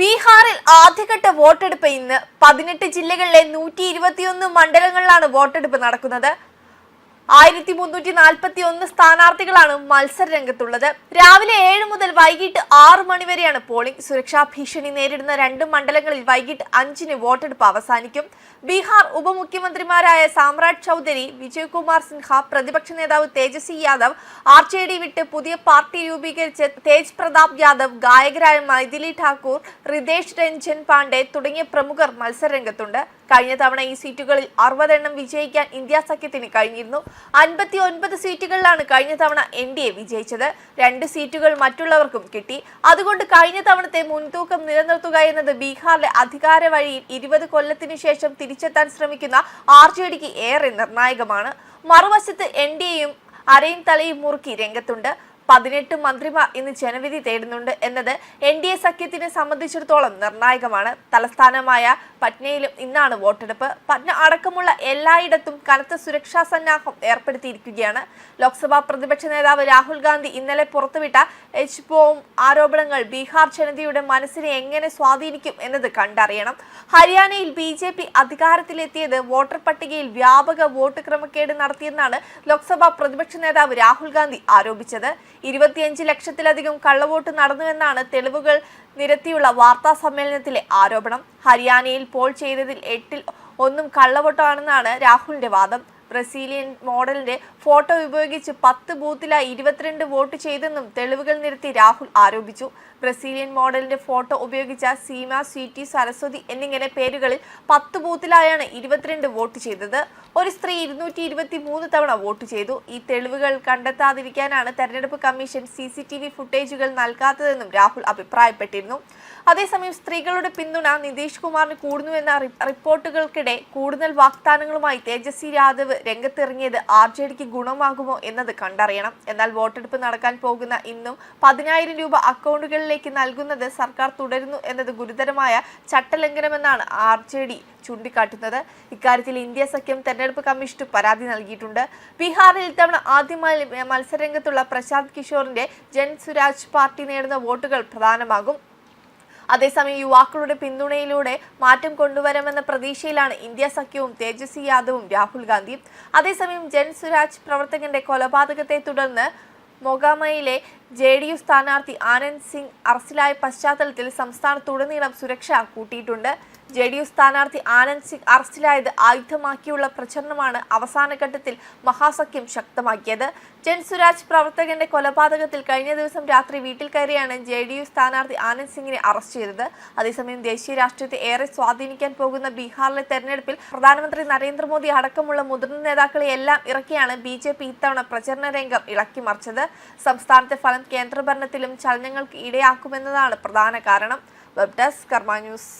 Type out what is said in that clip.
ബീഹാറിൽ ആദ്യഘട്ട വോട്ടെടുപ്പ് ഇന്ന് പതിനെട്ട് ജില്ലകളിലെ നൂറ്റി ഇരുപത്തിയൊന്ന് മണ്ഡലങ്ങളിലാണ് വോട്ടെടുപ്പ് നടക്കുന്നത്. ആയിരത്തി മുന്നൂറ്റി നാൽപ്പത്തി ഒന്ന് സ്ഥാനാർത്ഥികളാണ് മത്സര രംഗത്തുള്ളത് രാവിലെ ഏഴ് മുതൽ വൈകിട്ട് ആറ് മണിവരെയാണ് പോളിംഗ്. സുരക്ഷാ ഭീഷണി നേരിടുന്ന രണ്ട് മണ്ഡലങ്ങളിൽ വൈകിട്ട് അഞ്ചിന് വോട്ടെടുപ്പ് അവസാനിക്കും. ബീഹാർ ഉപമുഖ്യമന്ത്രിമാരായ സാമ്രാട് ചൌധരി വിജയ്കുമാർ സിൻഹ പ്രതിപക്ഷ നേതാവ് Tejashwi Yadav R J D വിട്ട് പുതിയ പാർട്ടി രൂപീകരിച്ച് തേജ് പ്രതാപ് യാദവ് ഗായകരായ മൈഥിലി ഠാക്കൂർ റിതേഷ് രഞ്ജൻ പാണ്ഡെ തുടങ്ങിയ പ്രമുഖർ മത്സരരംഗത്തുണ്ട്. കഴിഞ്ഞ തവണ ഈ സീറ്റുകളിൽ അറുപതെണ്ണം വിജയിക്കാൻ ഇന്ത്യ സഖ്യത്തിന് കഴിഞ്ഞിരുന്നു. അൻപത്തി ഒൻപത് സീറ്റുകളിലാണ് കഴിഞ്ഞ തവണ എൻ ഡി എ വിജയിച്ചത്. രണ്ട് സീറ്റുകൾ മറ്റുള്ളവർക്കും കിട്ടി. അതുകൊണ്ട് കഴിഞ്ഞ തവണത്തെ മുൻതൂക്കം നിലനിർത്തുക എന്നത് ബീഹാറിലെ അധികാര വഴിയിൽ ഇരുപത് കൊല്ലത്തിനു ശേഷം തിരിച്ചെത്താൻ ശ്രമിക്കുന്ന ആർ ജെ ഡിക്ക് ഏറെ നിർണായകമാണ്. മറുവശത്ത് എൻ ഡി എയും അരയും തലയും മുറുക്കി രംഗത്തുണ്ട്. പതിനെട്ട് മന്ത്രിമാർ ഇന്ന് ജനവിധി തേടുന്നുണ്ട് എന്നത് എൻ ഡി എ സഖ്യത്തിനെ സംബന്ധിച്ചിടത്തോളം നിർണായകമാണ്. തലസ്ഥാനമായ പട്നയിലും ഇന്നാണ് വോട്ടെടുപ്പ്. പട്ന അടക്കമുള്ള എല്ലായിടത്തും കനത്ത സുരക്ഷാ സന്നാഹം ഏർപ്പെടുത്തിയിരിക്കുകയാണ്. ലോക്സഭാ പ്രതിപക്ഷ നേതാവ് രാഹുൽ ഗാന്ധി ഇന്നലെ പുറത്തുവിട്ട എച്ച് ബോം ആരോപണങ്ങൾ ബീഹാർ ജനതയുടെ മനസ്സിനെ എങ്ങനെ സ്വാധീനിക്കും എന്നത് കണ്ടറിയണം. ഹരിയാനയിൽ ബി ജെ പി അധികാരത്തിലെത്തിയത് വോട്ടർ പട്ടികയിൽ വ്യാപക വോട്ട് ക്രമക്കേട് നടത്തിയെന്നാണ് ലോക്സഭാ പ്രതിപക്ഷ നേതാവ് രാഹുൽ ഗാന്ധി ആരോപിച്ചത്. ഇരുപത്തിയഞ്ച് ലക്ഷത്തിലധികം കള്ളവോട്ട് നടന്നുവെന്നാണ് തെളിവുകൾ നിരത്തിയുള്ള വാർത്താ സമ്മേളനത്തിലെ ആരോപണം. ഹരിയാനയിൽ പോൾ ചെയ്തതിൽ എട്ടിൽ ഒന്നും കള്ളവോട്ടാണെന്നാണ് രാഹുലിന്റെ വാദം. ബ്രസീലിയൻ മോഡലിന്റെ ഫോട്ടോ ഉപയോഗിച്ച് പത്ത് ബൂത്തിലായി ഇരുപത്തിരണ്ട് വോട്ട് ചെയ്തെന്നും തെളിവുകൾ നിരത്തി രാഹുൽ ആരോപിച്ചു. ബ്രസീലിയൻ മോഡലിന്റെ ഫോട്ടോ ഉപയോഗിച്ച സീമ സ്വീറ്റി സരസ്വതി എന്നിങ്ങനെ പേരുകളിൽ പത്ത് ബൂത്തിലായാണ് ഇരുപത്തിരണ്ട് വോട്ട് ചെയ്തത്. ഒരു സ്ത്രീ ഇരുന്നൂറ്റി ഇരുപത്തി മൂന്ന് തവണ വോട്ട് ചെയ്തു. ഈ തെളിവുകൾ കണ്ടെത്താതിരിക്കാനാണ് തെരഞ്ഞെടുപ്പ് commission C C T V ഫുട്ടേജുകൾ നൽകാത്തതെന്നും രാഹുൽ അഭിപ്രായപ്പെട്ടിരുന്നു. അതേസമയം സ്ത്രീകളുടെ പിന്തുണ നിതീഷ് കുമാറിന് കൂടുന്നുവെന്ന റിപ്പോർട്ടുകൾക്കിടെ കൂടുതൽ വാഗ്ദാനങ്ങളുമായി തേജസ്വി യാദവ് രംഗത്തിറങ്ങിയത് ആർ ജെ ഡിക്ക് ഗുണമാകുമോ എന്നത് കണ്ടറിയണം. എന്നാൽ വോട്ടെടുപ്പ് നടക്കാൻ പോകുന്ന ഇന്നും പതിനായിരം രൂപ അക്കൗണ്ടുകളിലേക്ക് നൽകുന്നത് സർക്കാർ തുടരുന്നു എന്നത് ഗുരുതരമായ ചട്ടലംഘനമെന്നാണ് ആർ ജെ ഡി ചൂണ്ടിക്കാട്ടുന്നത്. ഇക്കാര്യത്തിൽ ഇന്ത്യ സഖ്യം തെരഞ്ഞെടുപ്പ് കമ്മീഷന് പരാതി നൽകിയിട്ടുണ്ട്. ബീഹാറിൽ ഇത്തവണ ആദ്യമായി മത്സരരംഗത്തുള്ള പ്രശാന്ത് കിഷോറിന്റെ ജൻ സുരാജ് പാർട്ടി നേടുന്ന വോട്ടുകൾ പ്രധാനമാകും. അതേസമയം യുവാക്കളുടെ പിന്തുണയിലൂടെ മാറ്റം കൊണ്ടുവരുമെന്ന പ്രതീക്ഷയിലാണ് ഇന്ത്യ സഖ്യവും തേജസ്വി യാദവും രാഹുൽ ഗാന്ധിയും. അതേസമയം ജൻ സുരാജ് പ്രവർത്തകന്റെ കൊലപാതകത്തെ തുടർന്ന് മൊഗാമയിലെ ജെ ഡി യു സ്ഥാനാർത്ഥി ആനന്ദ് സിംഗ് അറസ്റ്റിലായ പശ്ചാത്തലത്തിൽ സംസ്ഥാനത്തുടനീളം സുരക്ഷ കൂട്ടിയിട്ടുണ്ട്. ജെ ഡി യു സ്ഥാനാർത്ഥി ആനന്ദ് സിംഗ് അറസ്റ്റിലായത് ആയുധമാക്കിയുള്ള പ്രചരണമാണ് അവസാന ഘട്ടത്തിൽ മഹാസഖ്യം ശക്തമാക്കിയത്. ജൻ സുരാജ് പ്രവർത്തകന്റെ കൊലപാതകത്തിൽ കഴിഞ്ഞ ദിവസം രാത്രി വീട്ടിൽ കയറിയാണ് ജെ ഡി യു സ്ഥാനാർത്ഥി ആനന്ദ് സിംഗിനെ അറസ്റ്റ് ചെയ്തത്. അതേസമയം ദേശീയ രാഷ്ട്രീയത്തെ ഏറെ സ്വാധീനിക്കാൻ പോകുന്ന ബീഹാറിലെ തെരഞ്ഞെടുപ്പിൽ പ്രധാനമന്ത്രി നരേന്ദ്രമോദി അടക്കമുള്ള മുതിർന്ന നേതാക്കളെ എല്ലാം ഇറക്കിയാണ് ബി ജെ പി ഇത്തവണ പ്രചരണ രംഗം ഇളക്കിമറിച്ചത് സംസ്ഥാനത്തെ ഫലം കേന്ദ്രഭരണത്തിലും ചലനങ്ങൾക്ക് ഇടയാക്കുമെന്നതാണ് പ്രധാന കാരണം. Web desk Karma news.